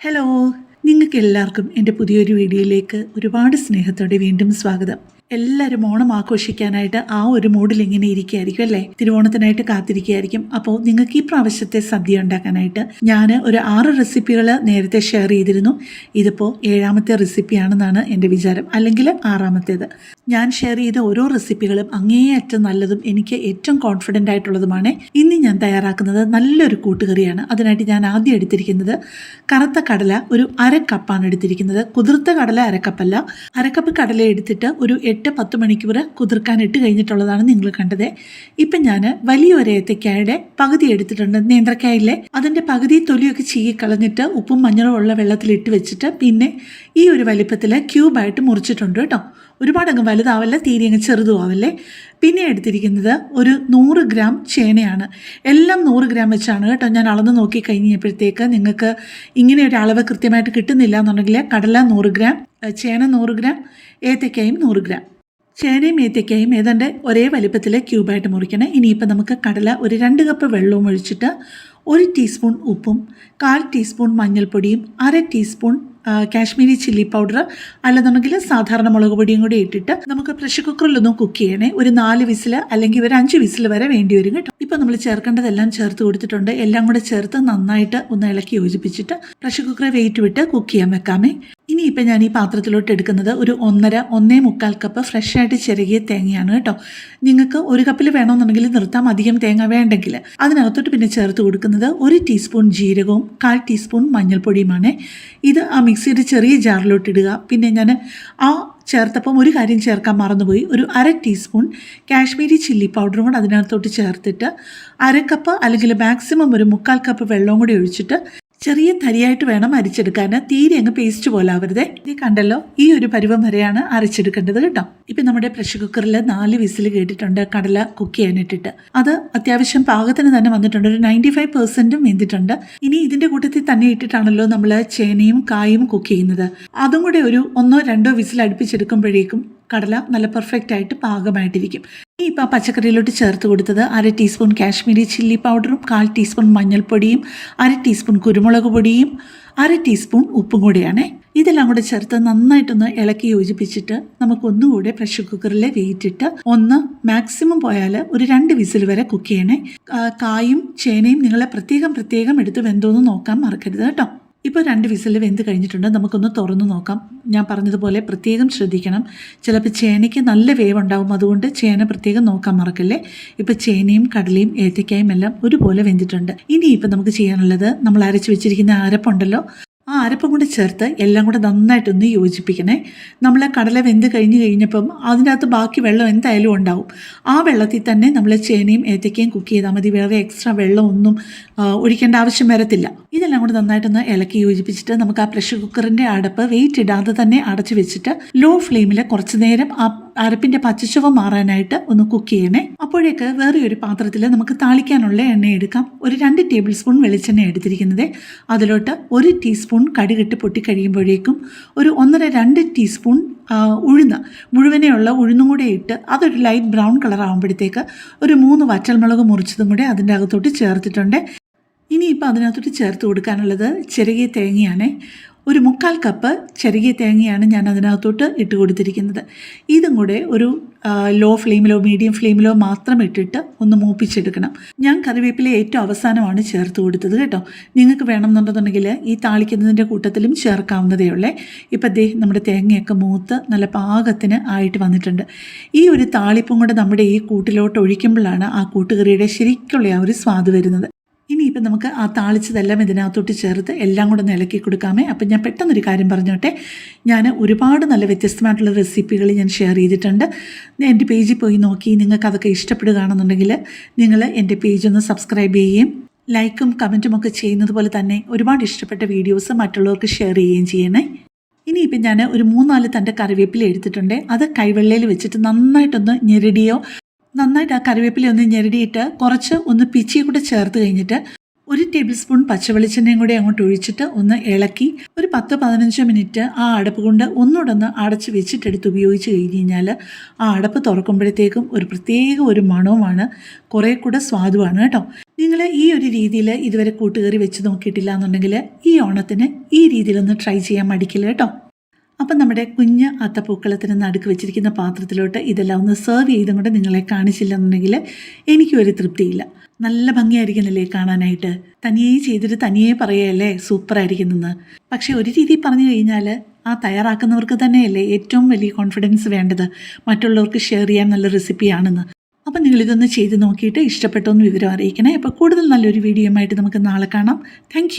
Hello നിങ്ങൾക്ക് എല്ലാവർക്കും എന്റെ പുതിയൊരു വീഡിയോയിലേക്ക് ഒരുപാട് സ്നേഹത്തോടെ വീണ്ടും സ്വാഗതം. എല്ലാവരും ഓണം ആഘോഷിക്കാനായിട്ട് ആ ഒരു മൂഡിൽ ഇങ്ങനെ ഇരിക്കുകയായിരിക്കും അല്ലേ? തിരുവോണത്തിനായിട്ട് കാത്തിരിക്കുകയായിരിക്കും. അപ്പോൾ നിങ്ങൾക്ക് ഈ പ്രാവശ്യത്തെ സദ്യ ഉണ്ടാക്കാനായിട്ട് ഞാൻ ഒരു ആറ് റെസിപ്പികൾ നേരത്തെ ഷെയർ ചെയ്തിരുന്നു. ഇതിപ്പോൾ ഏഴാമത്തെ റെസിപ്പിയാണെന്നാണ് എന്റെ വിചാരം. അല്ലെങ്കിൽ ആറാമത്തേത്. ഞാൻ ഷെയർ ചെയ്ത ഓരോ റെസിപ്പികളും അങ്ങേയറ്റം നല്ലതും എനിക്ക് ഏറ്റവും കോൺഫിഡന്റ് ആയിട്ടുള്ളതുമാണ്. ഇന്ന് ഞാൻ തയ്യാറാക്കുന്നത് നല്ലൊരു കൂട്ടുകറിയാണ്. അതിനായിട്ട് ഞാൻ ആദ്യം എടുത്തിരിക്കുന്നത് കറുത്ത കടല ഒരു അരക്കപ്പാണ് കപ്പാണ് എടുത്തിരിക്കുന്നത്. കുതിർത്ത കടല അരക്കപ്പല്ല അരക്കപ്പ് കടല എടുത്തിട്ട് ഒരു എട്ട് പത്ത് മണിക്കൂർ കുതിർക്കാൻ ഇട്ട് കഴിഞ്ഞിട്ടുള്ളതാണ് നിങ്ങൾ കണ്ടത്. ഇപ്പം ഞാൻ വലിയൊരു ഏത്തക്കായുടെ പകുതി എടുത്തിട്ടുണ്ട്. നേന്ത്രക്കായല്ലേ? അതിന്റെ പകുതി തൊലിയൊക്കെ ചീകി കളഞ്ഞിട്ട് ഉപ്പും മഞ്ഞളും ഉള്ള വെള്ളത്തിൽ ഇട്ട് വെച്ചിട്ട് പിന്നെ ഈ ഒരു വലിപ്പത്തിൽ ക്യൂബായിട്ട് മുറിച്ചിട്ടുണ്ട് കേട്ടോ. ഒരുപാട് അങ്ങ് വലുതാവല്ല? തീരെ അങ്ങ് ചെറുതും ആവല്ലേ പിന്നെ എടുത്തിരിക്കുന്നത് ഒരു നൂറ് ഗ്രാം ചേനയാണ്. എല്ലാം നൂറ് ഗ്രാം വെച്ചാണ് കേട്ടോ ഞാൻ അളന്ന് നോക്കി കഴിഞ്ഞപ്പോഴത്തേക്ക് നിങ്ങൾക്ക് ഇങ്ങനെ ഒരു അളവ് കൃത്യമായിട്ട് കിട്ടുന്നില്ല എന്നുണ്ടെങ്കിൽ കടല നൂറ് ഗ്രാം ചേന നൂറ് ഗ്രാം ഏത്തക്കായും നൂറ് ഗ്രാം. ചേനയും ഏത്തക്കായും ഏതാണ്ട് ഒരേ വലിപ്പത്തിൽ ക്യൂബായിട്ട് മുറിക്കണം. ഇനിയിപ്പോൾ നമുക്ക് കടല ഒരു രണ്ട് കപ്പ് വെള്ളവും ഒഴിച്ചിട്ട് ഒരു ടീസ്പൂൺ ഉപ്പും കാൽ ടീസ്പൂൺ മഞ്ഞൾപ്പൊടിയും അര ടീസ്പൂൺ കാശ്മീരി ചില്ലി പൗഡർ അല്ലെന്നുണ്ടെങ്കിൽ സാധാരണ മുളക് പൊടിയും കൂടി ഇട്ടിട്ട് നമുക്ക് പ്രഷർ കുക്കറിലൊന്നും കുക്ക് ചെയ്യണേ ഒരു നാല് വിസിൽ അല്ലെങ്കിൽ ഒരു അഞ്ച് വിസിൽ വരെ വേണ്ടി വരും കേട്ടോ. ഇപ്പം നമ്മൾ ചേർക്കേണ്ടതെല്ലാം ചേർത്ത് കൊടുത്തിട്ടുണ്ട്. എല്ലാം കൂടെ ചേർത്ത് നന്നായിട്ട് ഒന്ന് ഇളക്കി യോജിപ്പിച്ചിട്ട് പ്രഷർ കുക്കറെ വെയിറ്റ് വിട്ട് കുക്ക് ചെയ്യാൻ വെക്കാമേ. ഇനിയിപ്പോൾ ഞാൻ ഈ പാത്രത്തിലോട്ട് എടുക്കുന്നത് ഒരു ഒന്നര ഒന്നേ മുക്കാൽ കപ്പ് ഫ്രഷ് ആയിട്ട് ചെറുകിയ തേങ്ങയാണ് കേട്ടോ. നിങ്ങൾക്ക് ഒരു കപ്പിൽ വേണമെന്നുണ്ടെങ്കിൽ നിർത്താം. അധികം തേങ്ങ വേണ്ടെങ്കിൽ. അതിനകത്തോട്ട് പിന്നെ ചേർത്ത് കൊടുക്കുന്നത് ഒരു ടീസ്പൂൺ ജീരകവും കാൽ ടീസ്പൂൺ മഞ്ഞൾപ്പൊടിയുമാണ്. ഇത് ആ മിക്സിയുടെ ചെറിയ ജാറിലോട്ടിടുക പിന്നെ ഞാൻ ആ ചേർത്തപ്പം ഒരു കാര്യം ചേർക്കാൻ മറന്നുപോയി. ഒരു അര ടീസ്പൂൺ കാശ്മീരി ചില്ലി പൗഡറും കൂടെ അതിനകത്തോട്ട് ചേർത്തിട്ട് അര കപ്പ് അല്ലെങ്കിൽ മാക്സിമം ഒരു മുക്കാൽ കപ്പ് വെള്ളവും കൂടി ഒഴിച്ചിട്ട് ചെറിയ തരിയായിട്ട് വേണം അരിച്ചെടുക്കാൻ. തീരെ അങ്ങ് പേസ്റ്റ് പോലെ ആവരുത്. ഇത് കണ്ടല്ലോ ഈ ഒരു പരുവം വരെയാണ് അരച്ചെടുക്കേണ്ടത് കേട്ടോ. ഇപ്പം നമ്മുടെ പ്രഷർ കുക്കറിൽ നാല് വിസിൽ കേട്ടിട്ടുണ്ട് കടല കുക്ക് ചെയ്യാനിട്ടിട്ട്. അത് അത്യാവശ്യം പാകത്തിന് തന്നെ വന്നിട്ടുണ്ട്. ഒരു നയന്റി ഫൈവ് പെർസെന്റും വെന്തിട്ടുണ്ട്. ഇനി ഇതിന്റെ കൂട്ടത്തിൽ തന്നെ ഇട്ടിട്ടാണല്ലോ നമ്മൾ ചേനയും കായും കുക്ക് ചെയ്യുന്നത്. അതും കൂടെ ഒരു ഒന്നോ രണ്ടോ വിസിൽ അടുപ്പിച്ചെടുക്കുമ്പോഴേക്കും കടല നല്ല പെർഫെക്റ്റ് ആയിട്ട് പാകമായിട്ടിരിക്കും. ഇനി ഇപ്പോൾ ആ പച്ചക്കറിയിലോട്ട് ചേർത്ത് കൊടുത്തത് അര ടീസ്പൂൺ കാശ്മീരി ചില്ലി പൗഡറും കാൽ ടീസ്പൂൺ മഞ്ഞൾപ്പൊടിയും അര ടീസ്പൂൺ കുരുമുളക് പൊടിയും അര ടീസ്പൂൺ ഉപ്പും കൂടിയാണ്. ഇതെല്ലാം കൂടെ ചേർത്ത് നന്നായിട്ടൊന്ന് ഇളക്കി യോജിപ്പിച്ചിട്ട് നമുക്ക് ഒന്നുകൂടെ പ്രഷർ കുക്കറിൽ വെയിറ്റിട്ട് ഒന്ന് മാക്സിമം പോയാൽ ഒരു രണ്ട് വിസിൽ വരെ കുക്ക് ചെയ്യണേ. കായും ചേനയും നിങ്ങളെ പ്രത്യേകം പ്രത്യേകം എടുത്ത് വെന്തോന്ന് നോക്കാൻ മറക്കരുത് കേട്ടോ. ഇപ്പോൾ രണ്ട് വിസിൽ വെന്ത് കഴിഞ്ഞിട്ടുണ്ട്. നമുക്കൊന്ന് തുറന്നു നോക്കാം. ഞാൻ പറഞ്ഞതുപോലെ പ്രത്യേകം ശ്രദ്ധിക്കണം. ചിലപ്പോൾ ചേനയ്ക്ക് നല്ല വേവ് ഉണ്ടാകും അതുകൊണ്ട് ചേന പ്രത്യേകം നോക്കാൻ മറക്കല്ലേ? ഇപ്പോൾ ചേനയും കടലയും ഏത്തക്കായും എല്ലാം ഒരുപോലെ വെന്തിട്ടുണ്ട്. ഇനി ഇപ്പോൾ നമുക്ക് ചെയ്യാനുള്ളത് നമ്മൾ അരച്ച് വെച്ചിരിക്കുന്ന അരപ്പുണ്ടല്ലോ. അരപ്പും കൂടി ചേർത്ത് എല്ലാം കൂടെ നന്നായിട്ടൊന്ന് യോജിപ്പിക്കണേ. നമ്മൾ കടല വെന്ത് കഴിഞ്ഞ് കഴിഞ്ഞപ്പം അതിനകത്ത് ബാക്കി വെള്ളം എന്തായാലും ഉണ്ടാവും. ആ വെള്ളത്തിൽ തന്നെ നമ്മൾ ചേനയും ഏത്തക്കയും കുക്ക് ചെയ്താൽ മതി. വേറെ എക്സ്ട്രാ വെള്ളമൊന്നും ഒഴിക്കേണ്ട ആവശ്യം വരത്തില്ല. ഇതെല്ലാം കൂടെ നന്നായിട്ടൊന്ന് ഇളക്കി യോജിപ്പിച്ചിട്ട് നമുക്ക് ആ പ്രഷർ കുക്കറിന്റെ അടപ്പ് വെയിറ്റ് ഇടാതെ തന്നെ അടച്ചു വെച്ചിട്ട് ലോ ഫ്ലെയിമിൽ കുറച്ച് നേരം ആ അരപ്പിന്റെ പച്ചച്ചുവ മാറാനായിട്ട് ഒന്ന് കുക്ക് ചെയ്യണേ. അപ്പോഴേക്ക് വേറെ ഒരു പാത്രത്തിൽ നമുക്ക് താളിക്കാനുള്ള എണ്ണ എടുക്കാം. ഒരു രണ്ട് ടേബിൾ സ്പൂൺ വെളിച്ചെണ്ണ എടുത്തിരിക്കുന്നത്. അതിലോട്ട് ഒരു ടീസ്പൂൺ കടുകിട്ട് പൊട്ടി കഴിയുമ്പോഴേക്കും ഒരു ഒന്നര രണ്ട് ടീസ്പൂൺ ഉഴുന്ന് മുഴുവനെയുള്ള ഉഴുന്നും കൂടെ ഇട്ട് അതൊരു ലൈറ്റ് ബ്രൗൺ കളർ ആകുമ്പോഴത്തേക്ക് ഒരു മൂന്ന് വറ്റൽമുളക് മുറിച്ചതും കൂടെ അതിന്റെ അകത്തോട്ട് ചേർത്തിട്ടുണ്ട്. ഇനിയിപ്പോൾ അതിനകത്തോട്ട് ചേർത്ത് കൊടുക്കാനുള്ളത് ചെറിയ തേങ്ങയാണ്. ഒരു മുക്കാൽ കപ്പ് ചെറിയ തേങ്ങയാണ് ഞാൻ അതിനകത്തോട്ട് ഇട്ട് കൊടുത്തിരിക്കുന്നത്. ഇതും കൂടെ ഒരു ലോ ഫ്ലെയിമിലോ മീഡിയം ഫ്ലെയിമിലോ മാത്രം ഇട്ടിട്ട് ഒന്ന് മൂപ്പിച്ചെടുക്കണം. ഞാൻ കറിവേപ്പില ഏറ്റവും അവസാനമാണ് ചേർത്ത് കൊടുത്തത് കേട്ടോ. നിങ്ങൾക്ക് വേണമെന്നുണ്ടെന്നുണ്ടെങ്കിൽ ഈ താളിക്കുന്നതിന്റെ കൂട്ടത്തിലും ചേർക്കാവുന്നതേ ഉള്ളേ. ഇപ്പം ദേ നമ്മുടെ തേങ്ങയൊക്കെ മൂത്ത് നല്ല പാകത്തിന് ആയിട്ട് വന്നിട്ടുണ്ട്. ഈ ഒരു താളിപ്പും കൂടെ നമ്മുടെ ഈ കൂട്ടിലോട്ട് ഒഴിക്കുമ്പോഴാണ് ആ കൂട്ടുകറിയുടെ ശരിക്കുള്ള ആ ഒരു സ്വാദ് വരുന്നത്. ഇനിയിപ്പം നമുക്ക് ആ താളിച്ചതെല്ലാം ഇതിനകത്തോട്ട് ചേർത്ത് എല്ലാം കൂടെ നിലക്കി കൊടുക്കാമേ. അപ്പം ഞാൻ പെട്ടെന്നൊരു കാര്യം പറഞ്ഞോട്ടെ. ഞാൻ ഒരുപാട് നല്ല വ്യത്യസ്തമായിട്ടുള്ള റെസിപ്പികൾ ഞാൻ ഷെയർ ചെയ്തിട്ടുണ്ട്. എന്റെ പേജിൽ പോയി നോക്കി നിങ്ങൾക്ക് അതൊക്കെ ഇഷ്ടപ്പെടുകയാണെന്നുണ്ടെങ്കിൽ നിങ്ങൾ എന്റെ പേജ് ഒന്ന് സബ്സ്ക്രൈബ് ചെയ്യുകയും ലൈക്കും കമന്റും ഒക്കെ ചെയ്യുന്നത് പോലെ തന്നെ ഒരുപാട് ഇഷ്ടപ്പെട്ട വീഡിയോസ് മറ്റുള്ളവർക്ക് ഷെയർ ചെയ്യുകയും ചെയ്യണേ. ഇനിയിപ്പം ഞാൻ ഒരു മൂന്നാൽ തന്റെ കറിവേപ്പില എടുത്തിട്ടുണ്ട്. അത് കൈവെള്ളയിൽ വെച്ചിട്ട് നന്നായിട്ടൊന്ന് ഞെരടിയോ നന്നായിട്ട് ആ കറിവേപ്പില ഒന്ന് ഞെരടിയിട്ട് കുറച്ച് ഒന്ന് പിച്ചി കൂടെ ചേർത്ത് കഴിഞ്ഞിട്ട് ഒരു ടേബിൾ സ്പൂൺ പച്ചവെളിച്ചെണ്ണയും കൂടി അങ്ങോട്ട് ഒഴിച്ചിട്ട് ഒന്ന് ഇളക്കി ഒരു പത്ത് പതിനഞ്ച് മിനിറ്റ് ആ അടപ്പ് കൊണ്ട് ഒന്നുകൂടെ ഒന്ന് അടച്ച് വെച്ചിട്ടെടുത്ത് ഉപയോഗിച്ച് കഴിഞ്ഞ് കഴിഞ്ഞാൽ ആ അടപ്പ് തുറക്കുമ്പോഴത്തേക്കും ഒരു പ്രത്യേക ഒരു മണവുമാണ്. കുറേ കൂടെ സ്വാദുമാണ് കേട്ടോ. നിങ്ങൾ ഈ ഒരു രീതിയിൽ ഇതുവരെ കൂട്ടുകറി വെച്ച് നോക്കിയിട്ടില്ല എന്നുണ്ടെങ്കിൽ ഈ ഓണത്തിന് ഈ രീതിയിലൊന്ന് ട്രൈ ചെയ്യാൻ മടിക്കില്ല കേട്ടോ. അപ്പം നമ്മുടെ കുഞ്ഞ് അത്തപ്പൂക്കളത്തിന് നടുക്ക് വെച്ചിരിക്കുന്ന പാത്രത്തിലോട്ട് ഇതെല്ലാം ഒന്ന് സെർവ് ചെയ്തും കൊണ്ട് നിങ്ങളെ കാണിച്ചില്ല എന്നുണ്ടെങ്കിൽ എനിക്കും ഒരു തൃപ്തിയില്ല. നല്ല ഭംഗിയായിരിക്കുന്നില്ലേ കാണാനായിട്ട്? തനിയെ ചെയ്തിട്ട് തനിയെ പറയുകയല്ലേ സൂപ്പറായിരിക്കുന്നെന്ന്. പക്ഷേ ഒരു രീതി പറഞ്ഞു കഴിഞ്ഞാൽ ആ തയ്യാറാക്കുന്നവർക്ക് തന്നെയല്ലേ ഏറ്റവും വലിയ കോൺഫിഡൻസ് വേണ്ടത്. മറ്റുള്ളവർക്ക് ഷെയർ ചെയ്യാൻ നല്ല റെസിപ്പിയാണെന്ന് അപ്പം നിങ്ങളിതൊന്ന് ചെയ്ത് നോക്കിയിട്ട് ഇഷ്ടപ്പെട്ടൊന്ന് വിവരം അറിയിക്കണേ. അപ്പോൾ കൂടുതൽ നല്ലൊരു വീഡിയോ ആയിട്ട് നമുക്ക് നാളെ കാണാം. താങ്ക്